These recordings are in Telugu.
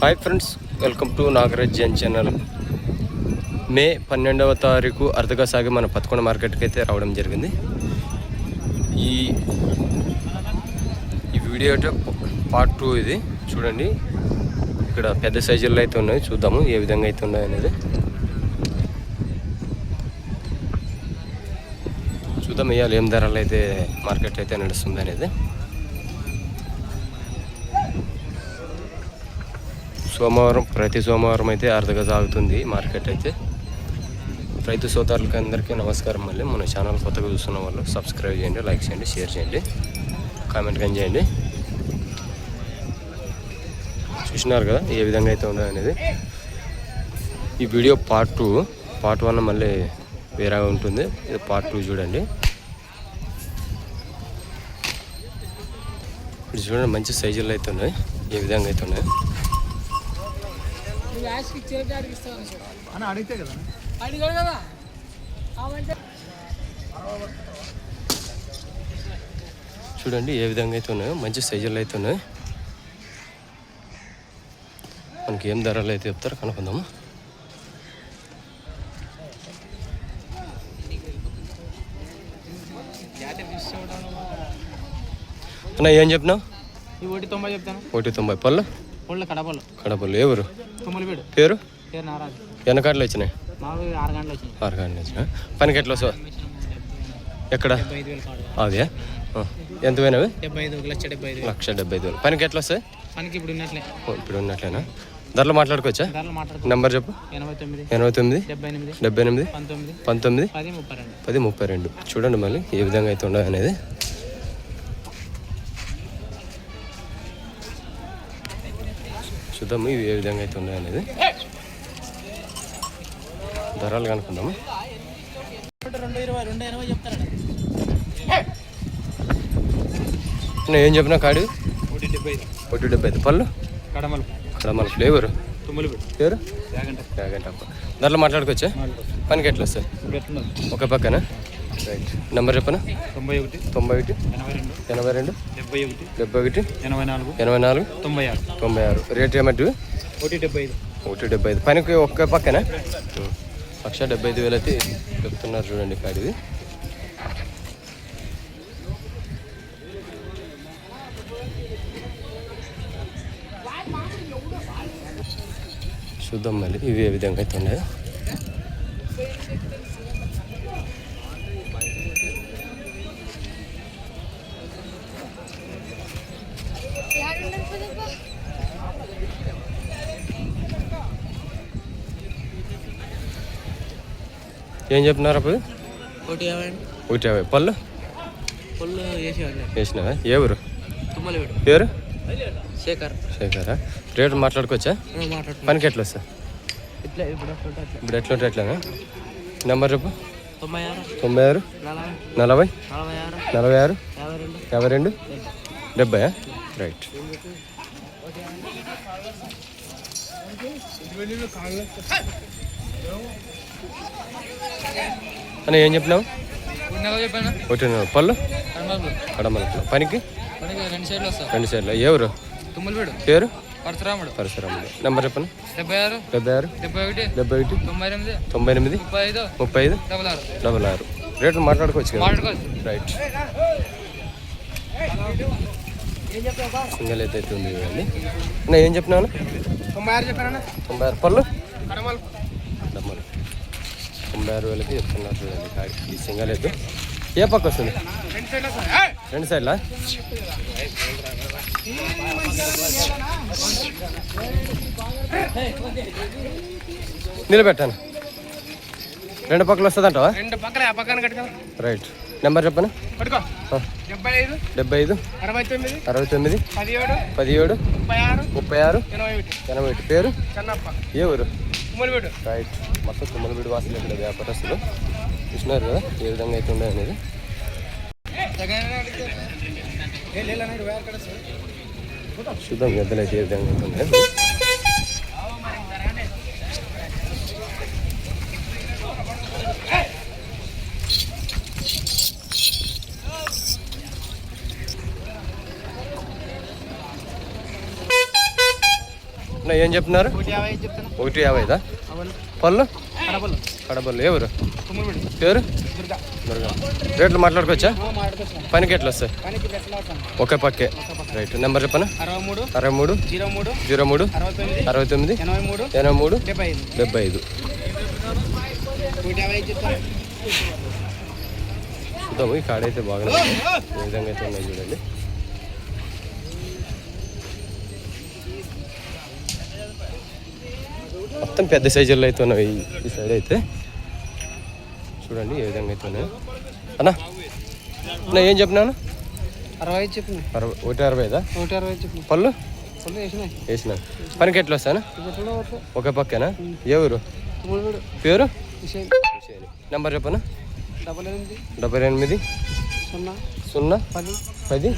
Hi friends welcome to Nagaraj Jain channel May పన్నెండవ తారీఖు అర్ధగా సాగి మన పదకొండ మార్కెట్కి అయితే రావడం జరిగింది. ఈ ఈ వీడియో అయితే పార్ట్ టూ ఇది. చూడండి. ఇక్కడ పెద్ద సైజుల్లో అయితే ఉన్నాయి. చూద్దాము ఏ విధంగా అయితే ఉన్నాయి అనేది. చూద్దాం ఇవాళ ఏం ధరలు అయితే మార్కెట్ అయితే నడుస్తుంది అనేది. సోమవారం ప్రతి సోమవారం అయితే అర్ధగా సాగుతుంది. మార్కెట్ అయితే రైతు సోదరులకి అందరికీ నమస్కారం మళ్ళీ మన ఛానల్ కొత్తగా చూస్తున్న వాళ్ళు సబ్స్క్రైబ్ చేయండి లైక్ చేయండి షేర్ చేయండి కామెంట్ కానీ చేయండి. చూసినారు కదా ఏ విధంగా అయితే ఉండదు అనేది. ఈ video part two part one మళ్ళీ వేరేగా ఉంటుంది. ఇది పార్ట్ టూ చూడండి. ఇప్పుడు చూడండి మంచి సైజులు అయితే ఉన్నాయి. ఏ విధంగా అయితే ఉన్నాయి. అని అడిగితే కదా? అడిగాడు కదా? అవంటే చూడండి ఏ విధంగా అయితే ఉన్నాయో మంచి సైజులు అయితే ఉన్నాయి. మనకి ఏం ధరలు అయితే చెప్తారో కనుక్కుందాము. అన్న ఏం చెప్పినావు? ఒకటి తొంభై చెప్తాను. ఒకటి తొంభై పళ్ళు? ఒళ్ళు కడపలు కడపల్లి ఎవరు? పేరు? నారాజు. వెనకాట్లు వచ్చినాయి? ఆరు గంటలు గంటలు వచ్చినాయి పనికి ఎట్లా వస్తావు? ఎక్కడ? అదే. ఎంత పోయినవి? లక్ష డెబ్బై ఐదు వేలు. పనికి ఎట్లా వస్తాయి? ఇప్పుడు ఉన్నట్లేనా? ధరలు మాట్లాడుకోవచ్చా? నెంబర్ చెప్పు. ఎనభై తొమ్మిది డెబ్బై ఎనిమిది పంతొమ్మిది పంతొమ్మిది పది ముప్పై రెండు. పది ముప్పై రెండు. చూడండి మళ్ళీ ఏ విధంగా అయితే ఉండవు అనేది చూద్దాము. ఇవి ఏ విధంగా అయితే ఉన్నాయి అనేది. ధరలు కనుక్కుందాము. నేను ఏం చెప్పినా కాడు? ఒకటి డెబ్బై ఐదు. పళ్ళు? కడమలు. అక్కడ మన ఫ్లేవర్ పేరు ధరలు మాట్లాడుకోవచ్చా? పనికి ఎట్లా ఎట్లున్నది ఒక పక్కన? రైట్ నెంబర్ చెప్పనా? తొంభై ఒకటి. తొంభై ఒకటి. ఎనభై రెండు. డెబ్బై ఒకటి. డెబ్బై ఒకటి. ఎనభై నాలుగు. ఎనభై నాలుగు. తొంభై ఆరు. తొంభై ఆరు. రేట్ ఏమంటే ఒకటి డెబ్బై ఐదు. ఒకటి డెబ్బై ఐదు. పనికి ఒక్క పక్కన? లక్ష డెబ్బై ఐదు వేలు అయితే చెప్తున్నారు చూడండి కాడిది. చూద్దాం మళ్ళీ. ఇవి ఏ విధంగా అయితే ఉన్నాయో. ఏం చెప్తున్నారు అప్పుడు? ఒకటి యాభై పళ్ళు? వేసినావా? ఊరు? తుమ్మలపేడు పేరు? శేఖర్. శేఖరా? రేటు మాట్లాడుకోవచ్చా? పనికి ఎట్లా వస్తా? ఇప్పుడు ఎట్లా ఉంటే ఎట్లానా నెంబర్ చెప్పు. తొంభై ఆరు. నలభై. నలభై. ఆరు. యాభై రెండు. డెబ్బై రైట్. అని ఏం చెప్పినావు? చెప్పాను? ఒకటి పళ్ళు? కడమల పనికి? రెండు సైడ్లు వస్తా. రెండు సైడ్లు. ఎవరు తుమ్మలపేడు. పేరు? పరశురాముడు. పరశురాముడు. నెంబర్ చెప్పను? డెబ్బై ఆరు. డెబ్బై ఆరు. డెబ్బై ఒకటి. డెబ్బై ఒకటి. తొంభై ఎనిమిది. తొంభై ఎనిమిది. ముప్పై ఐదు. ముప్పై ఐదు. డబల్ ఆరు. డబల్ ఆరు. రేటు మాట్లాడుకోవచ్చు కదా? మాట్లాడుకోవచ్చు. రైట్ సింగల్ అయితే ఉంది చూడండి నేను ఏం చెప్పినాను తొంభై ఆరు చెప్పాను తొంభై ఆరు. పళ్ళు? కడమలు తొంభై ఆరు వేలకి చెప్తున్నారు చూడండి. ఈ సింగల్ అయితే. ఏ పక్క వస్తుంది? రెండు సైడ్లా? నిలబెట్టాను. రెండు పక్కలు వస్తుందంటావా? రైట్. నెంబర్ చెప్పను? డెబ్బై ఐదు అరవై తొమ్మిది పదిహేడు ముప్పై ఆరు ఎనభై పేరు? ఏ ఊరు? రైట్ మొత్తం తుమ్మలబీడు వాసులు ఇక్కడ వ్యాపారస్తులు చూసినారు కదా ఏ విధంగా అయితే ఉన్నాయి అనేది. చూద్దాం ఎద్దులు అయితే ఏ విధంగా అయితే అన్న ఏం చెప్తున్నారు? ఒకటి యాభైదా పళ్ళు? కడపలు కడపల్లి. ఎవరు పేరు? దుర్గా. రేట్లు మాట్లాడుకోవచ్చా? పనికి ఎట్లా వస్తాయి? ఒకే పక్కే. రైట్. నెంబర్ చెప్పనా? అరవై మూడు. జీరో మూడు. అరవై తొమ్మిది. ఎనభై మూడు. డెబ్బై ఐదు. చూద్దాము ఈ కాడ అయితే బాగా విధంగా అయితే ఉన్నాయి చూడండి. మొత్తం పెద్ద సైజుల్లో అయితే ఉన్నాయి ఈ- సైడ్ అయితే. చూడండి ఏ విధంగా అయితే ఉన్నాయి అన్నా అన్నా ఏం చెప్పినాను అరవై చెప్పిన. అరవై ఒకటి అరవైదా ఒకటి అరవై చెప్పిన. పళ్ళు? వేసిన. పనికి ఎట్లా వస్తాను ఒక పక్కేనా? ఏ ఊరు? తుమ్మలపేట పేరు? నెంబర్ చెప్పనా? డెబ్బై ఎనిమిది. సున్నా. సున్నా. పది. పది.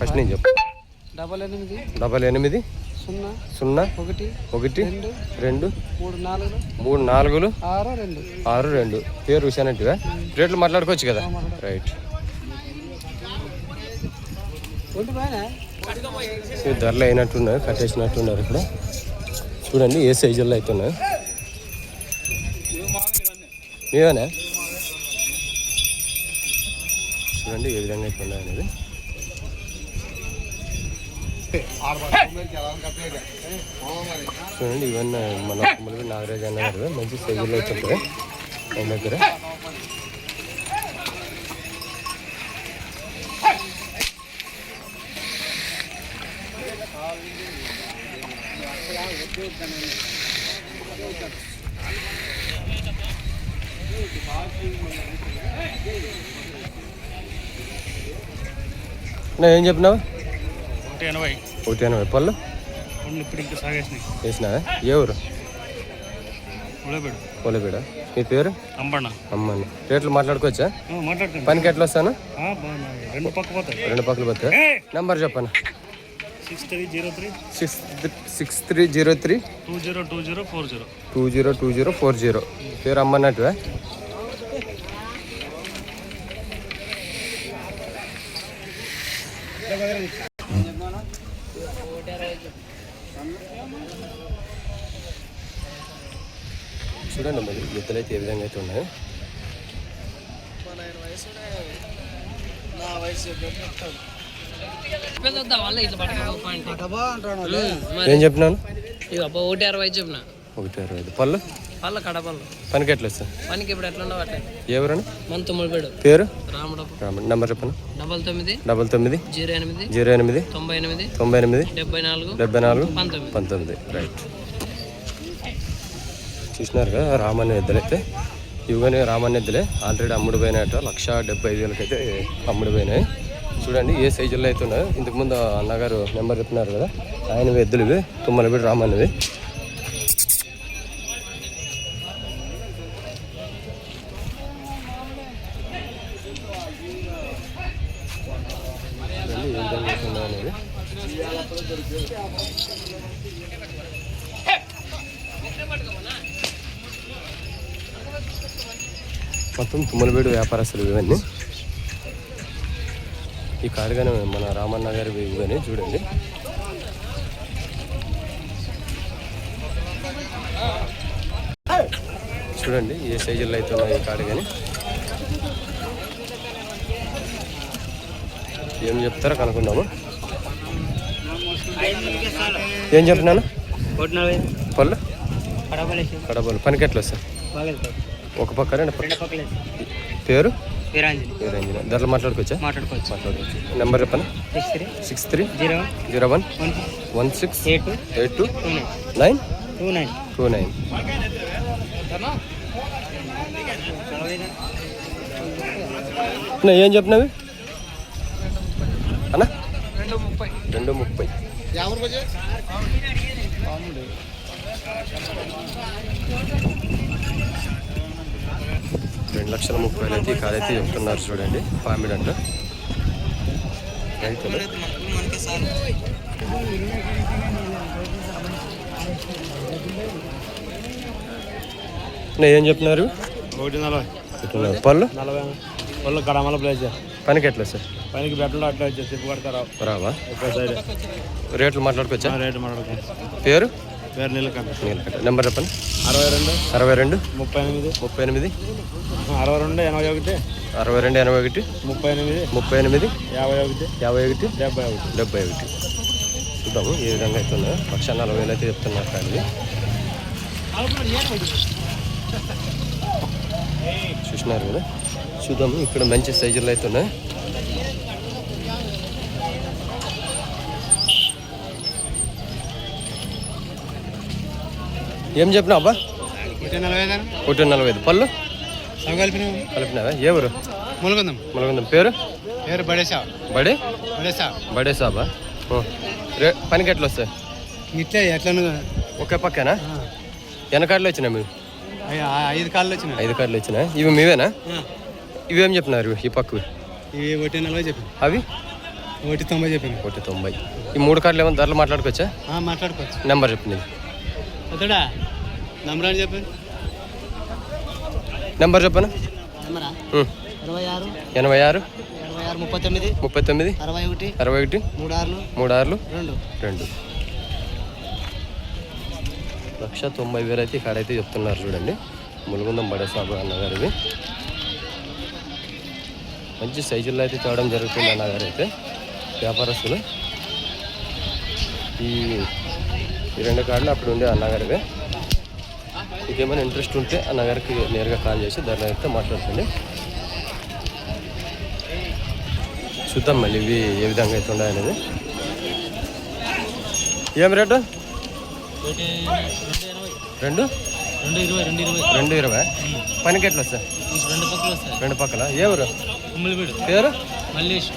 ఫస్ట్ నేను చెప్పు. డబల్ ఎనిమిది. డబల్ ఎనిమిది. సున్నా సున్నా ఒకటి ఒకటి రెండు మూడు నాలుగు మూడు నాలుగులు ఆరు రెండు. ఆరు రెండు. పేరు విషయానంటివా రేట్లు మాట్లాడుకోవచ్చు కదా? రైట్. ధరలు అయినట్టున్నారు కట్టేసినట్టున్నారు ఇక్కడ. చూడండి ఏ సైజుల్లో అవుతున్నాయి మీవేనా? చూడండి ఏ విధంగా అవుతున్నాయి అనేది. చూడండి ఇవన్నీ మన కుమ్మలి నాగరాజ్ అన్నారు మంచి సైజుల్లో వచ్చాయి ఆయన దగ్గర. ఏం చెప్పినావు? ఒకటి ఎనభై. ఒకటి ఎనభై పళ్ళు? ఇప్పుడు ఇంకా సాగేసినాయి. వేసినావా? ఏ ఊరు? కోలబీడ మీ పేరు? అంబಣ್ణ అమ్మని రేట్లు మాట్లాడుకోవచ్చా? పనికి ఎట్లా వస్తాను? రెండు పక్క పోతాయి. రెండు పక్కలు పోతే నంబర్ చెప్పను? Six three zero three. Six six three zero three. Two zero two zero four zero. Two zero two zero four zero. పేరు అమ్మన్నట్టువా గిత్తలు అయితే ఏ విధంగా అయితే ఉన్నాయి? ఏం చెప్పినాను? ఒకటి అరవై చెప్పిన. ఒకటి అరవై ఐదు. పళ్ళు? వాళ్ళ కడపళ్ళు పనికి ఎట్లా వస్తాయి? పనికి ఇప్పుడు ఎట్లా ఉండవు అట్లా. ఎవరన్నా మన తుమ్మడిపేడు పేరు? రాముడపు రామ నెంబర్ చెప్పను? డబల్ తొమ్మిది. డబల్ తొమ్మిది. జీరో ఎనిమిది. జీరో ఎనిమిది. తొంభై ఎనిమిది. తొంభై ఎనిమిది. డెబ్బై నాలుగు. డెబ్బై నాలుగు. పంతొమ్మిది. పంతొమ్మిది. రైట్. చూసినారు కదా రామన్న ఎద్దులైతే. ఇవిగానే రామన్న ఎద్దులే. ఆల్రెడీ అమ్ముడు పోయినట్టు లక్ష డెబ్బై ఐదు వేలకైతే అమ్ముడు పోయినాయి. చూడండి ఏ సైజుల్లో అయితే ఉన్నాయో. ఇంతకుముందు అన్నగారు నెంబర్ చెప్పినారు కదా ఆయన ఎద్దులు ఇవి తుమ్మలబిడి రామన్నవి చూడండి ఏ విధంగా అయితే ఉన్నాయో అనేది మొత్తం తుమ్మలబేడు వ్యాపారస్తులు ఇవన్నీ. ఈ కాడుగానే మన రామన్న గారి ఇవన్నీ చూడండి. చూడండి ఏ సైజుల్లో అయితే ఉన్నాయి ఈ కానీ ఏం చెప్తారో కనుక్కుందాము. ఏం చెప్తున్నాను పళ్ళు? కడపలు. పనికి ఎట్లా వెళ్తాయి ఒక పక్క రెండు పక్క రెండు పక్కలేసి పేరు ధరలు మాట్లాడుకోవచ్చా? మాట్లాడుకోవచ్చు. మాట్లాడుకోవచ్చు. నెంబర్ చెప్పనా six three six three zero zero one one six eight two eight two nine. Two nine. Two nine. అన్న ఏం చెప్పినవి అన్న? రెండు ముప్పై రెండు ముప్పై. రెండు లక్షల ముప్పై వేలు అయితే ఈ కార్ అయితే చెప్తున్నారు చూడండి. పామిడ్ అంట. రైతులు. ఏం చెప్తున్నారు? ఒకటి నలభై. పళ్ళు? నలభై. వాళ్ళు కడమల ప్లేస్ పనికి ఎట్లా సార్? పనికి బెట్టలు అట్లా పడతారా రావా? సైడ్ రేట్లు మాట్లాడుకోవచ్చా? రేటు మాట్లాడుకో పేరు? పేరు నీలకంఠ. నెంబర్ చెప్పండి. అరవై రెండు. అరవై రెండు. ముప్పై ఎనిమిది. ముప్పై ఎనిమిది. అరవై రెండు ఎనభై ఒకటి. అరవై రెండు ఎనభై ఒకటి. ముప్పై ఎనిమిది. ముప్పై ఎనిమిది. యాభై ఒకటి. యాభై ఒకటి. డెబ్బై ఒకటి. డెబ్బై ఒకటి. చూద్దాము ఏ విధంగా అవుతుందో. లక్ష నలభై వేలు అయితే చెప్తున్నారు కానీ. చూసినారు కదా? చూద్దాము ఇక్కడ మంచి సైజులు అయితే ఉన్నాయి. ఏం చెప్పినా అబ్బా? ఒకటి నలభై ఐదు పళ్ళు? కలిపిన కలిపినావా. ఊరు? ములగందం. మొలగందం. పేరు? పేరు బడేసా బడే? బడేసా బడే సాబా ఓ. రే పనికి ఎట్లా వస్తాయి? ఇట్లే ఎట్లను. ఒకే పక్కనా? వెనకాడలు వచ్చినా మీరు ఐదు కాళ్ళు వచ్చినాయి. ఐదు కార్డులు వచ్చినా ఇవి మీవేనా? ఇవేం చెప్పినారు ఈ పక్కవి ఇవి ఒకటి నలభై చెప్పిన. అవి? ఒకటి తొంభై చెప్పిన. ఒకటి తొంభై. ఈ మూడు కార్డులు ఏమైనా ధరలు మాట్లాడుకోవచ్చా? మాట్లాడుకోవచ్చు. నెంబర్ చెప్పింది వద్దా నంబర్ అని చెప్పి నెంబర్ చెప్పనా. ఇరవై ఆరు ఎనభై ఆరు ఆరు ముప్పై తొమ్మిది ముప్పై తొమ్మిది అరవై ఒకటి అరవై ఒకటి మూడు ఆరులు మూడు ఆరులు రెండు. రెండు. లక్ష తొంభై వేలు అయితే ఇక్కడైతే చెప్తున్నారు చూడండి. ములుగుందం బడే సాబు అన్నగారు ఇది మంచి సైజుల్లో అయితే తేవడం జరుగుతుంది అన్నగారు అయితే వ్యాపారస్తులు. ఈ ఈ రెండు కార్డులు అప్పుడు ఉండే అన్నగారివే. మీకేమైనా ఇంట్రెస్ట్ ఉంటే అన్నగారికి నేరుగా కాల్ చేసి ధరలు అయితే మాట్లాడుతుంది చూద్దాం మళ్ళీ ఇవి ఏ విధంగా అయితే ఉన్నాయనేది. ఏం రేటు? రెండు? రెండు ఇరవై. పనికి ఎట్లా వస్తాయి? రెండు పక్కలు? వస్తాయి రెండు పక్కల ఏ ఊరు పేరు మల్లేష్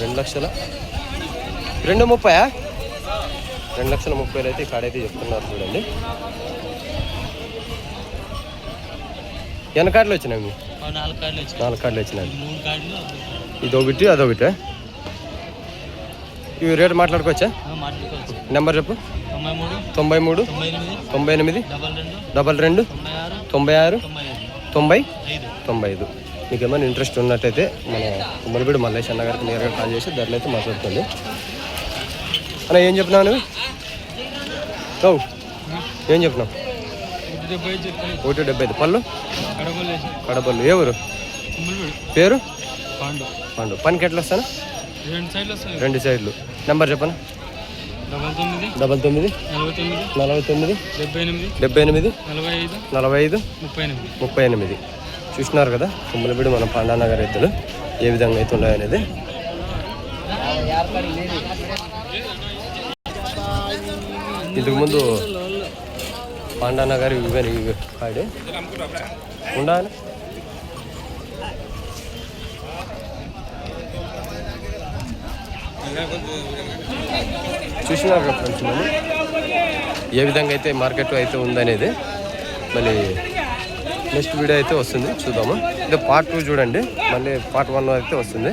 రెండు లక్షల? రెండు ముప్పయా రెండు లక్షల ముప్పై అయితే కాడైతే చెప్తున్నారు చూడండి. ఎన్ని కార్డులు వచ్చినాయి మీ నాలుగు కార్డులు వచ్చినాయి. ఒకటి. అదొకటి. ఇవి రేటు మాట్లాడుకోవచ్చా? నెంబర్ చెప్పు. తొంభై మూడు తొంభై ఎనిమిది డబల్ రెండు తొంభై ఆరు తొంభై తొంభై ఐదు. మీకు ఏమైనా ఇంట్రెస్ట్ ఉన్నట్టయితే మన కుమ్మరిపీడి మల్లేష్ అన్న గారికి నేరుగా కాల్ చేసి ధరలు అయితే మాట్లాడుతుంది అన్న ఏం చెప్పినావు నువ్వు? ఓ ఏం చెప్పినావు ఒకటి డెబ్బై ఐదు. పళ్ళు? కడపల్లి. కడపళ్ళు పేరు? పాండు. పండు పనికి ఎట్లా వస్తాను? రెండు సైడ్లు. నెంబర్ చెప్పను? డబల్ తొమ్మిది. నలభై తొమ్మిది. డెబ్బై ఎనిమిది. నలభై ఐదు. ముప్పై ఎనిమిది. చూసినారు కదా కుమ్మలపీడి మన పాండానగర్ రైతులు ఏ విధంగా అయితే ఉన్నాయనేది. ఇంతకు ముందు పాండానగర్ ఇవే ఇవి కాడే. ఉండాలి చూసినారు కదా ఫ్రెండ్స్ ఏ విధంగా అయితే మార్కెట్ అయితే ఉందనేది. మళ్ళీ నెక్స్ట్ వీడియో అయితే వస్తుంది చూద్దాము. ఇది పార్ట్ టూ చూడండి మళ్ళీ పార్ట్ వన్ అయితే వస్తుంది.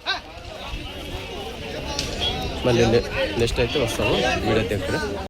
మళ్ళీ నెక్స్ట్ అయితే వస్తాము. వీడియో దగ్గర